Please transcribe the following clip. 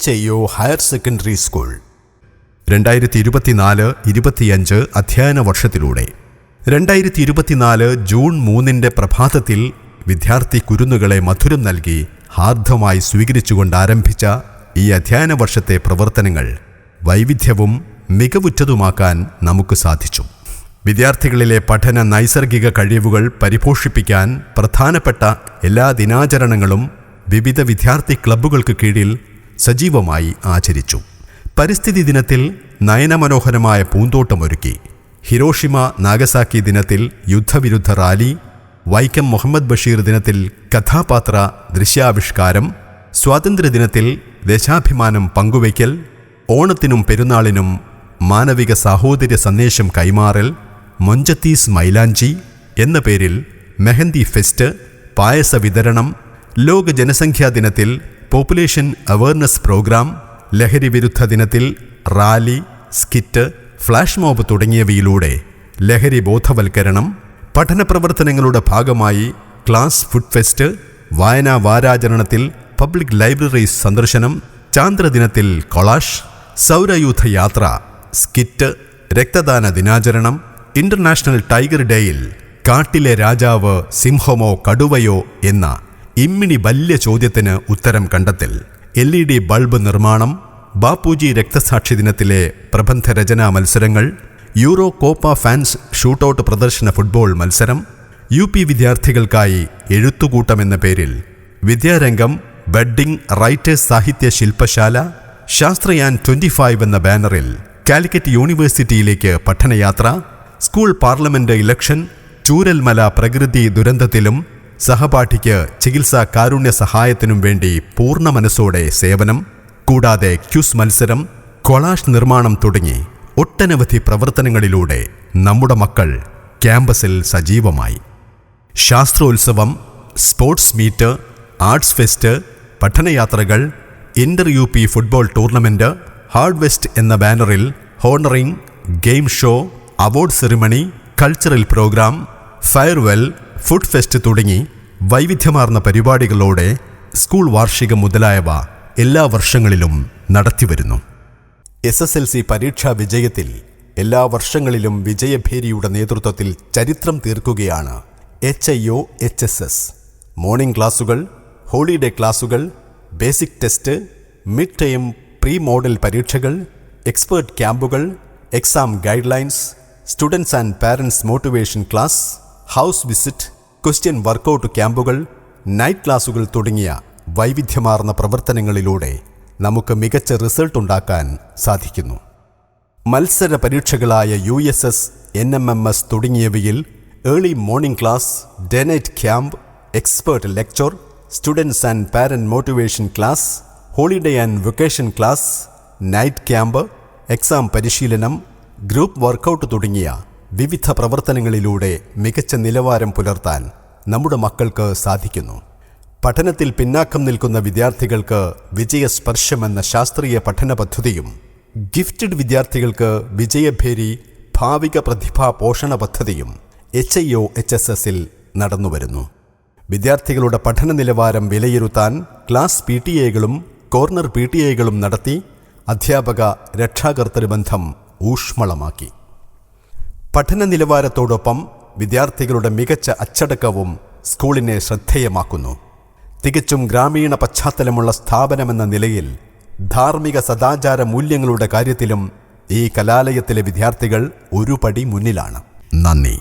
H I O higher secondary school. രണ്ടായിരത്തി ഇരുപത്തിനാല് ഇരുപത്തിയഞ്ച് അധ്യയന വർഷത്തിലൂടെ. രണ്ടായിരത്തി ഇരുപത്തിനാല് ജൂൺ മൂന്നിന്റെ പ്രഭാതത്തിൽ വിദ്യാർത്ഥി കുരുന്നുകളെ മധുരം നൽകി ഹാർദമായി സ്വീകരിച്ചുകൊണ്ട് ആരംഭിച്ച ഈ അധ്യയന വർഷത്തെ പ്രവർത്തനങ്ങൾ വൈവിധ്യവും മികവുറ്റതുമാക്കാൻ നമുക്ക് സാധിച്ചു. വിദ്യാർത്ഥികളിലെ പഠന നൈസർഗിക കഴിവുകൾ പരിപോഷിപ്പിക്കാൻ പ്രധാനപ്പെട്ട എല്ലാ ദിനാചരണങ്ങളും വിവിധ വിദ്യാർത്ഥി ക്ലബ്ബുകൾക്ക് കീഴിൽ സജീവമായി ആചരിച്ചു. പരിസ്ഥിതി ദിനത്തിൽ നയനമനോഹരമായ പൂന്തോട്ടമൊരുക്കി. ഹിരോഷിമ നാഗസാക്കി ദിനത്തിൽ യുദ്ധവിരുദ്ധ റാലി വൈക്കം മുഹമ്മദ് ബഷീർ ദിനത്തിൽ കഥാപാത്ര ദൃശ്യാവിഷ്കാരം സ്വാതന്ത്ര്യദിനത്തിൽ ദേശാഭിമാനം പങ്കുവയ്ക്കൽ ഓണത്തിനും പെരുന്നാളിനും മാനവിക സാഹോദര്യ സന്ദേശം കൈമാറൽ മൊഞ്ചത്തീസ് മൈലാഞ്ചി എന്ന പേരിൽ മെഹന്തി ഫെസ്റ്റ് പായസ വിതരണം ലോക ജനസംഖ്യാ ദിനത്തിൽ പോപ്പുലേഷൻ അവയർനെസ് പ്രോഗ്രാം ലഹരി വിരുദ്ധ ദിനത്തിൽ റാലി സ്കിറ്റ് ഫ്ലാഷ് മോബ് തുടങ്ങിയവയിലൂടെ ലഹരി ബോധവൽക്കരണം പഠന പ്രവർത്തനങ്ങളുടെ ഭാഗമായി ക്ലാസ് ഫുഡ് ഫെസ്റ്റ് വായനാ വാരാചരണത്തിൽ പബ്ലിക് ലൈബ്രറി സന്ദർശനം ചാന്ദ്രദിനത്തിൽ കൊളാഷ് സൗരയൂഥ യാത്ര സ്കിറ്റ് രക്തദാന ദിനാചരണം ഇന്റർനാഷണൽ ടൈഗർ ഡേയിൽ കാട്ടിലെ രാജാവ് സിംഹമോ കടുവയോ എന്ന ഇമ്മിണി വല്യ ചോദ്യത്തിന് ഉത്തരം കണ്ടെത്തൽ. എൽ ഇ ഡി ബൾബ് നിർമ്മാണം ബാപ്പുജി രക്തസാക്ഷി ദിനത്തിലെ പ്രബന്ധ പ്രബന്ധരചനാ മത്സരങ്ങൾ യൂറോ കോപ്പ ഫാൻസ് ഷൂട്ടൌട്ട് പ്രദർശന ഫുട്ബോൾ മത്സരം യു പി വിദ്യാർത്ഥികൾക്കായി എഴുത്തുകൂട്ടം എന്ന പേരിൽ വിദ്യാരംഗം ബഡ്ഡിംഗ് റൈറ്റേഴ്സ് സാഹിത്യ ശില്പശാല ശാസ്ത്രയാൻ ട്വന്റി ഫൈവ് എന്ന ബാനറിൽ കാലിക്കറ്റ് യൂണിവേഴ്സിറ്റിയിലേക്ക് പഠനയാത്ര സ്കൂൾ പാർലമെന്റ് ഇലക്ഷൻ ചൂരൽമല പ്രകൃതി ദുരന്തത്തിലും സഹപാഠിക്ക് ചികിത്സാ കാരുണ്യ സഹായത്തിനും വേണ്ടി പൂർണ മനസ്സോടെ സേവനം കൂടാതെ ക്യൂസ് മത്സരം കൊളാഷ് നിർമ്മാണം തുടങ്ങി ഒട്ടനവധി പ്രവർത്തനങ്ങളിലൂടെ നമ്മുടെ മക്കൾ ക്യാമ്പസിൽ സജീവമായി. ശാസ്ത്രോത്സവം sports meet arts fest പഠനയാത്രകൾ inter U P football tournament harvest എന്ന ബാനറിൽ honouring game show award ceremony cultural programme farewell food fest തുടങ്ങി വൈവിധ്യമാർന്ന പരിപാടികളോടെ സ്കൂൾ വാർഷികം മുതലായവ എല്ലാ വർഷങ്ങളിലും നടത്തിവരുന്നു എസ് എസ് എൽ സി പരീക്ഷാ വിജയത്തിൽ എല്ലാ വർഷങ്ങളിലും വിജയഭേരിയുടെ നേതൃത്വത്തിൽ ചരിത്രം തീർക്കുകയാണ് H I O H S S. Morning ക്ലാസുകൾ ഹോളിഡേ ക്ലാസുകൾ basic test mid time pre model പരീക്ഷകൾ എക്സ്പേർട്ട് ക്യാമ്പുകൾ exam guidelines students and parents motivation class house visit question workout ക്യാമ്പുകൾ നൈറ്റ് ക്ലാസുകൾ തുടങ്ങിയ വൈവിധ്യമാർന്ന പ്രവർത്തനങ്ങളിലൂടെ നമുക്ക് മികച്ച റിസൾട്ട് ഉണ്ടാക്കാൻ സാധിക്കുന്നു. മത്സര പരീക്ഷകളായ U S S N M M S തുടങ്ങിയവയിൽ early morning class day night camp expert lecture students and parent motivation class holiday and vacation class night camp exam പരിശീലനം ഗ്രൂപ്പ് വർക്കൗട്ട് തുടങ്ങിയ വിവിധ പ്രവർത്തനങ്ങളിലൂടെ മികച്ച നിലവാരം പുലർത്താൻ നമ്മുടെ മക്കൾക്ക് സാധിക്കുന്നു. പഠനത്തിൽ പിന്നാക്കം നിൽക്കുന്ന വിദ്യാർത്ഥികൾക്ക് വിജയസ്പർശമെന്ന ശാസ്ത്രീയ പഠന പദ്ധതിയും ഗിഫ്റ്റഡ് വിദ്യാർത്ഥികൾക്ക് വിജയഭേരി ഭാവിക പ്രതിഭാ പോഷണ പദ്ധതിയും H I O H S എസിൽ നടന്നുവരുന്നു. വിദ്യാർത്ഥികളുടെ പഠന നിലവാരം വിലയിരുത്താൻ ക്ലാസ് പി ടി എകളും കോർണർ പി ടി എകളും നടത്തി അധ്യാപക രക്ഷാകർത്തൃ ബന്ധം ഊഷ്മളമാക്കി. പഠന നിലവാരത്തോടൊപ്പം വിദ്യാർത്ഥികളുടെ മികച്ച അച്ചടക്കവും സ്കൂളിനെ ശ്രദ്ധേയമാക്കുന്നു. തികച്ചും ഗ്രാമീണ പശ്ചാത്തലമുള്ള സ്ഥാപനമെന്ന നിലയിൽ ധാർമ്മിക സദാചാര മൂല്യങ്ങളുടെ കാര്യത്തിലും ഈ കലാലയത്തിലെ വിദ്യാർത്ഥികൾ ഒരു പടി മുന്നിലാണ്. നന്ദി.